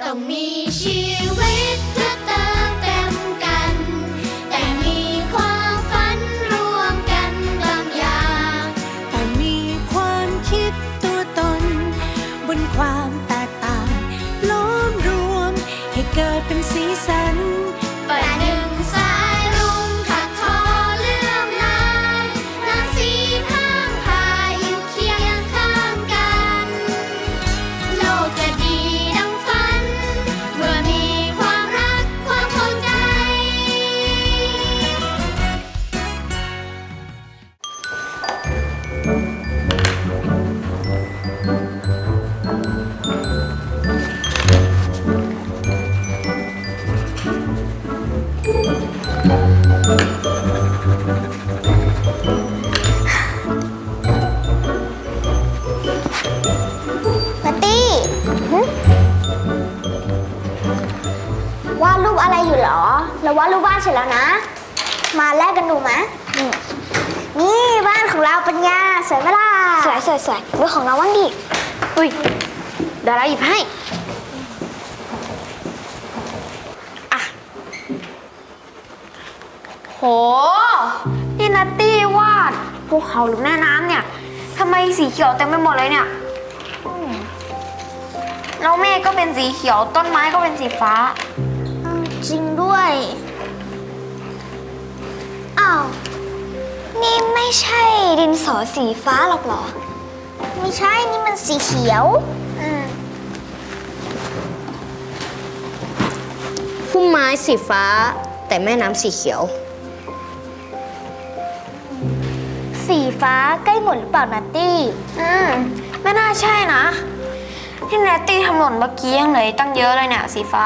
ต้อง อะไรอยู่เหรอเราวาดรูปบ้านเสร็จแล้วนะ มาแลกกันดูไหมนี่นี่บ้านของเราเป็นไงสวยไหมล่ะสวยสวยสวยดูของเราบ้างดิอุ้ยเดี๋ยวเราหยิบให้โหนี่นัตตี้วาดภูเขาหรือแม่น้ำเนี่ยทำไมสีเขียวเต็มไปหมดเลยเนี่ยอืมแล้วเมฆก็เป็นสีเขียวต้นไม้ก็เป็นสีฟ้า จริงด้วย อ้าว นี่ไม่ใช่ดินสอสีฟ้าหรอกเหรอ ไม่ใช่ นี่มันสีเขียว อืม พุ่มไม้สีฟ้า แต่แม่น้ำสีเขียว สีฟ้าใกล้หมดหรือเปล่านัตตี้ อืม ไม่น่าใช่นะ ที่นัตตี้ทำหล่นเมื่อกี้ยังเหลืออกตั้งเยอะเลยเนี่ยสีฟ้า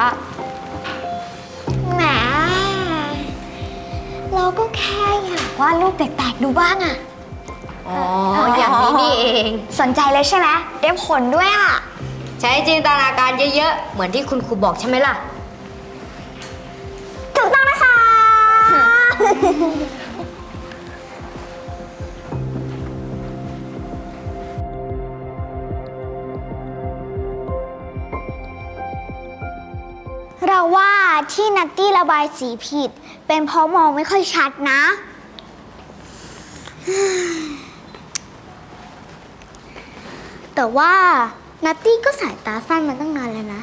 เราก็แค่อยากวาดรูปแปลกๆดูบ้างอะอ๋อ อย่างนี้นี่เอง สนใจเลยใช่ไหมได้ผลด้วยอะใช้จินตนาการเยอะๆ เหมือนที่คุณครูบอกใช่ไหมล่ะ ถูกต้องนะคะ เราว่าที่นัตตี้ระบายสีผิด เป็นเพราะมองไม่ค่อยชัดนะ แต่ว่านัตตี้ก็สายตาสั้นมาตั้งนานแล้วนะ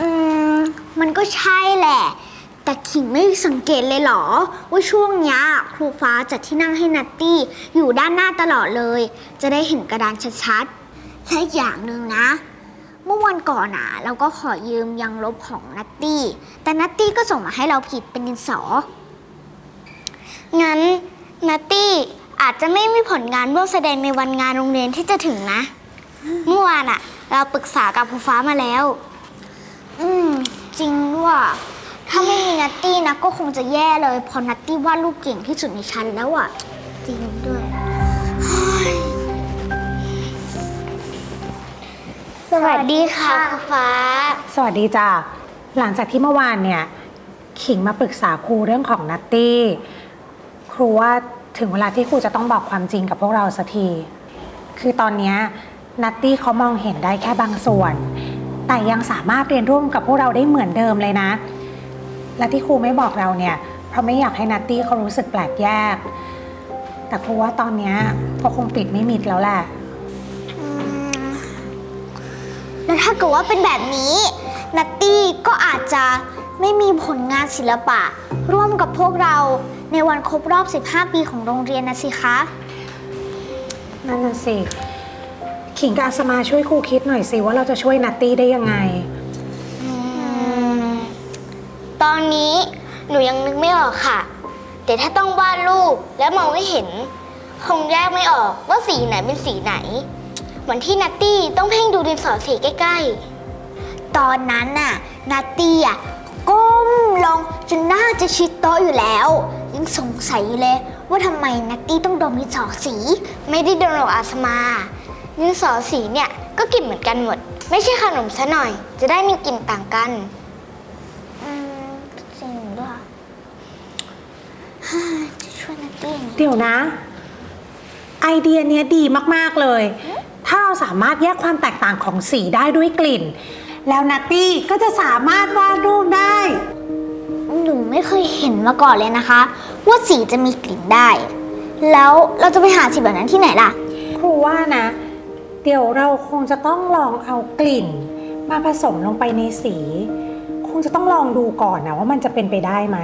อืม มันก็ใช่แหละ แต่ขิงไม่สังเกตเลยเหรอ ว่าช่วงนี้ครูฟ้าจัดที่นั่งให้นัตตี้อยู่ด้านหน้าตลอดเลย จะได้เห็นกระดานชัดๆและอย่างหนึ่งนะ มื่อวันก่อนอะเราก็ขอยืมยังลบของนัตตี้ แต่นัตตี้ก็ส่งมาให้เราผิดเป็นดินสอ งั้นนัตตี้อาจจะไม่มีผลงานร่วมแสดงในวันงานโรงเรียนที่จะถึงนะ เมื่อวานอะเราปรึกษากับครูฟ้ามาแล้ว อืม จริงด้วยถ้าไม่มีนัตตี้นะก็คงจะแย่เลยเพอนัตตี้วาดรูปเก่งที่สุดในชั้นแล้วอะจริงด้วย สวัสดีค่ะครูฟ้า สวัสดีจ้ะหลังจากที่เมื่อวานเนี่ย ขิงมาปรึกษาครูเรื่องของนัตตี้ ครูว่าถึงเวลาที่ครูจะต้องบอกความจริงกับพวกเราสักที คือตอนเนี้ยนัตตี้เขามองเห็นได้แค่บางส่วน แต่ยังสามารถเรียนร่วมกับพวกเราได้เหมือนเดิมเลยนะ และที่ครูไม่บอกเราเนี่ย เพราะไม่อยากให้นัตตี้เขารู้สึกแปลกแยก แต่ครูว่าตอนเนี้ยก็คงปิดไม่มิดแล้วแหละ แล้วถ้าเกิดว่าเป็นแบบนี้นัตตี้ก็อาจจะไม่มีผลงานศิลปะ ร่วมกับพวกเราในวันครบรอบ 15 ปีของโรงเรียนนะสิคะ นั่นน่ะสิ ขิงกับอาสมาช่วยครูคิดหน่อยสิว่าเราจะช่วยนัตตี้ได้ยังไง ตอนนี้หนูยังนึกไม่ออกค่ะ แต่ถ้าต้องวาดรูปแล้วมองไม่เห็น คงแยกไม่ออกว่าสีไหนเป็นสีไหน เหมือนที่นัตตี้ต้องเพ่งดูดินสอสีใกล้ๆ ตอนนั้นน่ะนัตตี้อะก้มลงจนหน้าจะชิดโต๊ะอยู่แล้ว ยังสงสัยอยู่เลย ว่าทำไมนัตตี้ต้องดมดินสอสี ไม่ได้ดมหรอกอาสมาดินสอสีเนี่ยก็กลิ่นเหมือนกันหมด ไม่ใช่ขนมซะหน่อย จะได้มีกลิ่นต่างกันอืมจริงด้วยฮ่าจะช่วยนัตตี้ยังไงเดี๋ยวนะ ไอเดียเนี้ยดีมาก ๆ เลยถ้า เราสามารถแยกความแตกต่างของสีได้ด้วยกลิ่น แล้วนัตตี้ก็จะสามารถวาดรูปได้ หนูไม่เคยเห็นมาก่อนเลยนะคะ ว่าสีจะมีกลิ่นได้ แล้วเราจะไปหาสีแบบนั้นที่ไหนล่ะ ครูว่านะ เดี๋ยวเราคงจะต้องลองเอากลิ่น มาผสมลงไปในสี คงจะต้องลองดูก่อนนะว่ามันจะเป็นไปได้ไหม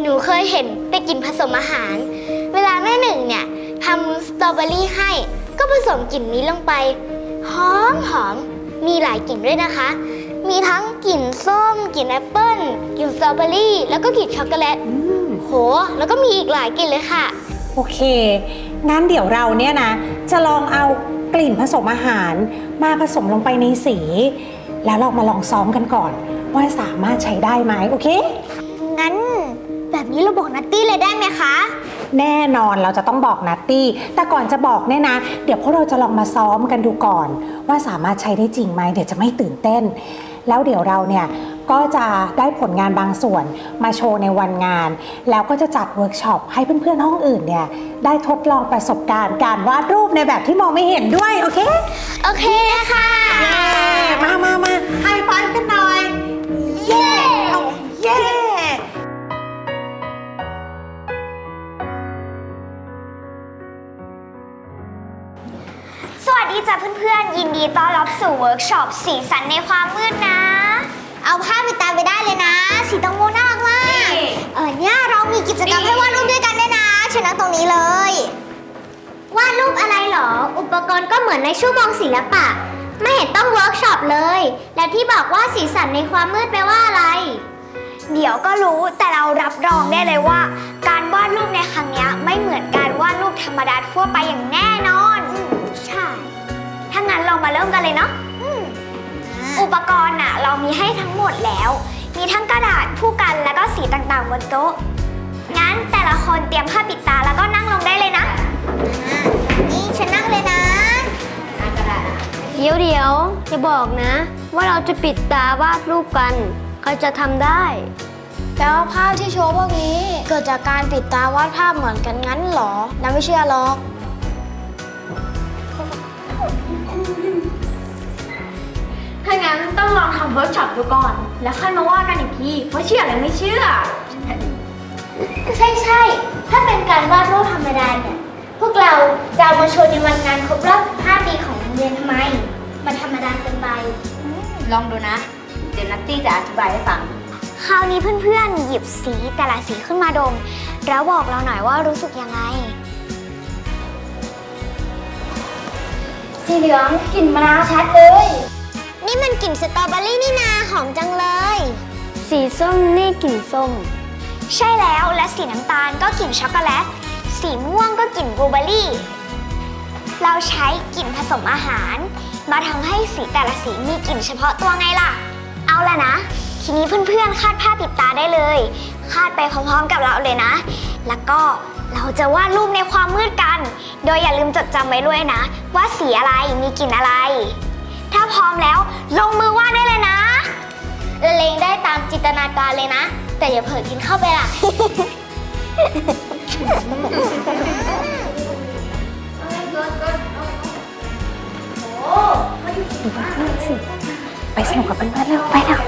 หนูเคยเห็นไปกินผสมอาหาร เวลาแม่หนึ่งเนี่ย ทำสตรอเบอรี่ให้ ก็ผสมกลิ่นนี้ลงไป หอมหอม มีหลายกลิ่นด้วยนะคะ มีทั้งกลิ่นส้ม กลิ่นแอปเปิ้ล กลิ่นสตรอเบอรี่ แล้วก็กลิ่นช็อกโกแลต อืม โห แล้วก็มีอีกหลายกลิ่นเลยค่ะ โอเค งั้นเดี๋ยวเราเนี่ยนะ จะลองเอากลิ่นผสมอาหาร มาผสมลงไปในสี แล้วเรามาลองซ้อมกันก่อน ว่าสามารถใช้ได้ไหมโอเค งั้น แบบนี้เราบอกนัตตี้เลยได้ไหมคะ แน่นอนเราจะต้องบอกนัตตี้ แต่ก่อนจะบอกเนี่ยนะ เดี๋ยวพวกเราจะลองมาซ้อมกันดูก่อน ว่าสามารถใช้ได้จริงไหมเดี๋ยวจะไม่ตื่นเต้น แล้วเดี๋ยวเราเนี่ยก็จะได้ผลงานบางส่วนมาโชว์ในวันงาน แล้วก็จะจัดเวิร์กช็อปให้เพื่อนๆห้องอื่นเนี่ยได้ทดลองประสบการณ์การวาดรูปในแบบที่มองไม่เห็นด้วย โอเค โอเคค่ะ เย้ มามามาไฮไฟ นๆยินดีต้อนรับสู่เวิร์กช็อปสีสันในความมืดนะ เอาภาพไปตามไปได้เลยนะ สีตองโมน่ารักมาก เออเนี่ยเรามีกิจกรรมให้วาดรูปด้วยกันด้วยนะเชิญนั่งตรงนี้เลย วาดรูปอะไรหรอ อุปกรณ์ก็เหมือนในชั่วโมงศิลปะ ไม่เห็นต้องเวิร์กช็อปเลย แล้วที่บอกว่าสีสันในความมืดแปลว่าอะไร เดี๋ยวก็รู้แต่เรารับรองได้เลยว่า การวาดรูปในครั้งเนี้ยไม่เหมือนการวาดรูปธรรมดาทั่วไปอย่างแน่นอนใช่ถ้างั้น เรามาเริ่มกันเลยเนาะอุปกรณ์น่ะ เรามีให้ทั้งหมดแล้ว มีทั้งกระดาษผู้กันแล้วก็สีต่างๆบนโต๊ะ งั้นแต่ละคนเตรียมผ้าปิดตาแล้วก็นั่งลงได้เลยนะ นี่ฉันนั่งเลยนะเดี๋ยวเดี๋ยวอย่าบอกนะ ว่าเราจะปิดตาวาดรูปกันใครจะทำได้แล้วภาพที่โชว์พวกนี้เกิดจากการปิดตาวาดภาพเหมือนกันงั้นเหรอน้าไม่เชื่อหรอก ถ้างั้นต้องลองทำเวิร์กช็อปดูก่อน แล้วค่อยมาว่ากันอีกทีว่าเชื่อหรือไม่เชื่อ ใช่ใช่ถ้าเป็นการวาดรูปธรรมดาเนี่ย พวกเราจะเอามาโชว์ในวันงานครบรอบ 5 ปีของโรงเรียนทำไม มันธรรมดาเกินไป ลองดูนะ เดี๋ยวนัตตี้จะอธิบายให้ฟัง คราวนี้เพื่อนๆ หยิบสีแต่ละสีขึ้นมาดม แล้วบอกเราหน่อยว่ารู้สึกยังไง สีเหลืองกลิ่นมะนาวชัดเลย นี่มันกลิ่นสตรอเบอรี่นี่นาหอมจังเลย สีส้มนี่กลิ่นส้ม ใช่แล้วและสีน้ำตาลก็กลิ่นช็อกโกแลต สีม่วงก็กลิ่นบลูเบอร์รี่ เราใช้กลิ่นผสมอาหาร มาทำให้สีแต่ละสีมีกลิ่นเฉพาะตัวไงล่ะ เอาละนะ ทีนี้เพื่อนๆ คาดผ้าปิดตาได้เลย คาดไปพร้อมๆกับเราเลยนะ แล้วก็เราจะวาดรูปในความมืดกัน โดยอย่าลืมจดจำไว้ด้วยนะ ว่าสีอะไรมีกลิ่นอะไร ถ้าพร้อมแล้ว ลงมือวาดได้เลยนะละเลงได้ตามจินตนาการเลยนะ แต่อย่าเผลอกินเข้าไปล่ะไปสนุกกับเพื่อนๆเร็วไปแล้ว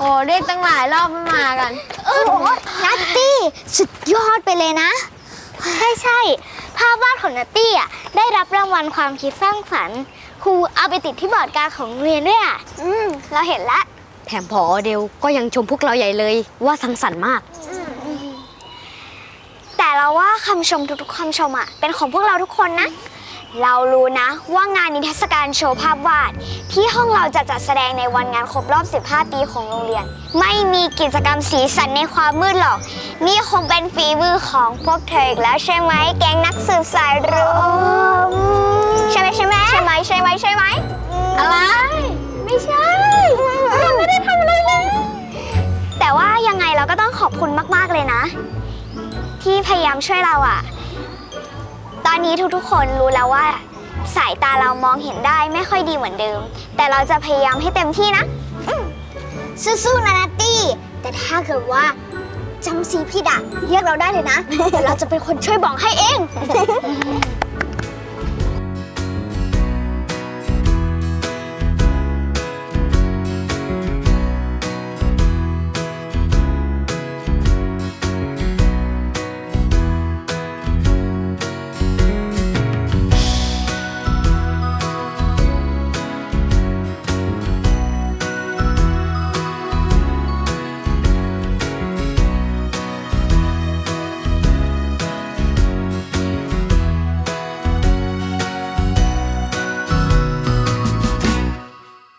โอ้เรียกตั้งหลายรอบไม่มากันโอ้โหนัตตี้สุดยอดไปเลยนะ ใช่ใช่ภาพวาดของนัตตี้อะได้รับรางวัลความคิดสร้างสรรค์ครูเอาไปติดที่บอร์ดการดของโรงเรียนด้วยอะอืมเราเห็นละ แถมพอเดวก็ยังชมพวกเราใหญ่เลยว่าสังสรรค์มาก แต่เราว่าคำชมทุกๆคำชมอะเป็นของพวกเราทุกคนนะ เรารู้นะว่างานนิทรรศการโชว์ภาพวาด ที่ห้องเราจะจัดแสดงในวันงานครบรอบ 15 ปีของโรงเรียน ไม่มีกิจกรรมสีสันในความมืดหรอก นี่คงเป็นฝีมือของพวกเธออีกแล้วใช่ไหม แก๊งนักสืบสายรุ้งใช่ไหมใช่ไหมใช่ไหมใช่ไหมใช่ไหมอะไร ไม่ใช่เราไม่ได้ทำอะไรเลย แต่ว่ายังไงเราก็ต้องขอบคุณมาก ๆ เลยนะ ที่พยายามช่วยเราอะ ตอนนี้ทุกๆ คนรู้แล้วว่า สายตาเรามองเห็นได้ไม่ค่อยดีเหมือนเดิม แต่เราจะพยายามให้เต็มที่นะอืมสู้ๆนะนัตตี้ แต่ถ้าเกิดว่าจำสีพี่ดะเรียกเราได้เลยนะ เดี๋ยวเราจะเป็นคนช่วยบอกให้เอง